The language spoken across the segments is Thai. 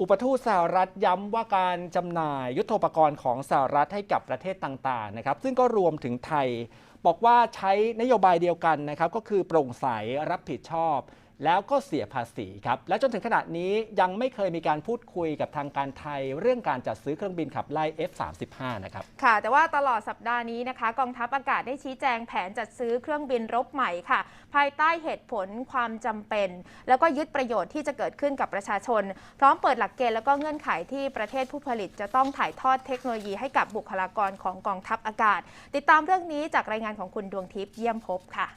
อุปทูตสหรัฐย้ำว่าการจำหน่ายยุทโธปกรณ์ของสหรัฐให้กับประเทศต่างๆนะครับ ซึ่งก็รวมถึงไทย บอกว่าใช้นโยบายเดียวกันนะครับก็คือโปร่งใสรับผิดชอบ แล้วก็เสียภาษีครับและจนถึงขณะนี้ยังไม่เคยมีการพูดคุยกับทางการไทย เรื่องการจัดซื้อเครื่องบินขับไล่ F35 นะครับค่ะ แต่ว่าตลอดสัปดาห์นี้นะคะ กองทัพอากาศได้ชี้แจงแผนจัดซื้อเครื่องบินรบใหม่ค่ะ ภายใต้เหตุผลความจำเป็น แล้วก็ยึดประโยชน์ที่จะเกิดขึ้นกับประชาชน พร้อมเปิดหลักเกณฑ์แล้วก็เงื่อนไขที่ประเทศผู้ผลิต จะต้องถ่ายทอดเทคโนโลยีให้กับบุคลากรของกองทัพอากาศ ติดตามเรื่องนี้จากรายงานของคุณดวงทิพย์เยี่ยมพบค่ะ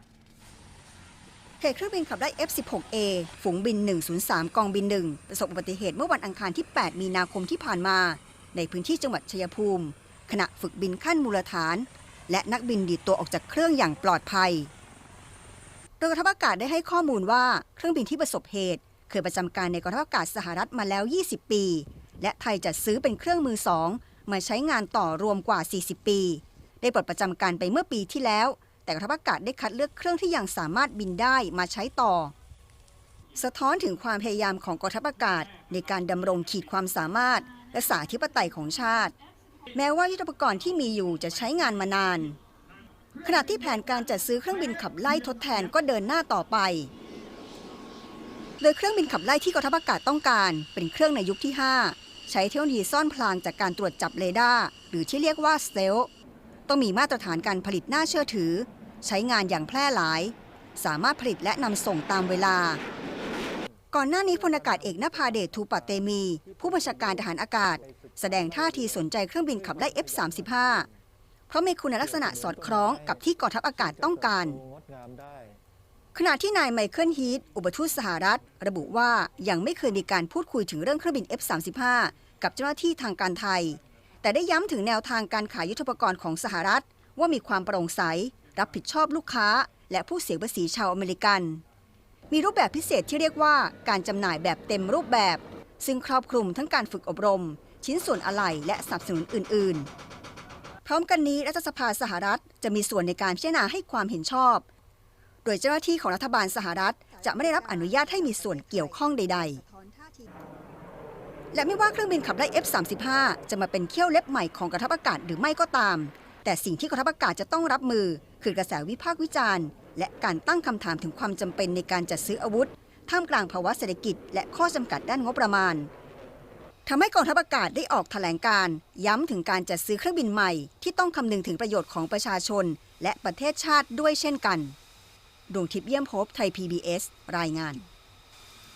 เหตุเครื่องบินขับไล่ F-16A ฝูงบิน 103 กองบิน 1 ประสบอุบัติเหตุเมื่อวันอังคารที่ 8 มีนาคมที่ผ่านมา ในพื้นที่จังหวัดชัยภูมิ ขณะฝึกบินขั้นมูลฐาน และนักบินดีดตัวออกจากเครื่องอย่างปลอดภัยโดยกองทัพอากาศได้ให้ข้อมูลว่าเครื่องบินที่ประสบเหตุ เคยประจำการในกองทัพอากาศสหรัฐมาแล้ว 20 ปี และไทยจัดซื้อเป็นเครื่องมือสองมาใช้งานต่อรวมกว่า 40 ปี ได้ปลดประจำการไปเมื่อปีที่แล้ว แต่กองทัพอากาศได้คัดเลือกเครื่องที่ยังสามารถบินได้มาใช้ต่อ สะท้อนถึงความพยายามของกองทัพอากาศ ในการดำรงขีดความสามารถ และสาธิปไตยของชาติ แม้ว่ายุทธปกรณ์ที่มีอยู่จะใช้งานมานาน ขณะที่แผนการจัดซื้อเครื่องบินขับไล่ทดแทนก็เดินหน้าต่อไปโดยเครื่องบินขับไล่ที่กองทัพอากาศต้องการ เป็นเครื่องในยุคที่ 5 ใช้เทคโนโลยีซ่อนพลางจากการตรวจจับเรดาร์หรือที่เรียกว่าสเตล ต้องมีมาตรฐานการผลิตน่าเชื่อถือ ใช้งานอย่างแพร่หลาย สามารถผลิตและนำส่งตามเวลา ก่อนหน้านี้พลอากาศเอกนภาเดชทูปะเตมี ผู้บัญชาการทหารอากาศ แสดงท่าทีสนใจเครื่องบินขับไล่ F-35 เพราะมีคุณลักษณะสอดคล้องกับที่กองทัพอากาศต้องการขณะที่นายไมเคิลฮีทอุปทูตสหรัฐ ระบุว่ายังไม่เคยมีการพูดคุยถึงเรื่องเครื่องบิน F-35 กับเจ้าหน้าที่ทางการไทย แต่ได้ย้ำถึงแนวทางการขายยุทธปกรณ์ของสหรัฐ ว่ามีความโปร่งใส รับผิดชอบลูกค้า และผู้เสียภาษีชาวอเมริกัน มีรูปแบบพิเศษที่เรียกว่าการจำหน่ายแบบเต็มรูปแบบ ซึ่งครอบคลุมทั้งการฝึกอบรม ชิ้นส่วนอะไหล่และสนับสนุนอื่น ๆ พร้อมกันนี้รัฐสภาสหรัฐจะมีส่วนในการพิจารณาให้ความเห็นชอบ โดยเจ้าหน้าที่ของรัฐบาลสหรัฐจะไม่ได้รับอนุญาตให้มีส่วนเกี่ยวข้องใด ๆ และไม่ว่าเครื่องบินขับไล่ F-35 จะมาเป็นเขี้ยวเล็บใหม่ของกองทัพอากาศหรือไม่ก็ตาม แต่สิ่งที่กองทัพอากาศจะต้องรับมือ คือกระแสวิพากษ์วิจารณ์ และการตั้งคำถามถึงความจำเป็นในการจัดซื้ออาวุธ ท่ามกลางภาวะเศรษฐกิจ และข้อจำกัดด้านงบประมาณทำให้กองทัพอากาศได้ออกแถลงการ์ย้ำถึงการจัดซื้อเครื่องบินใหม่ ที่ต้องคำนึงถึงประโยชน์ของประชาชน และประเทศชาติด้วยเช่นกัน ดวงทิพย์เยี่ยมพบไทย PBS รายงาน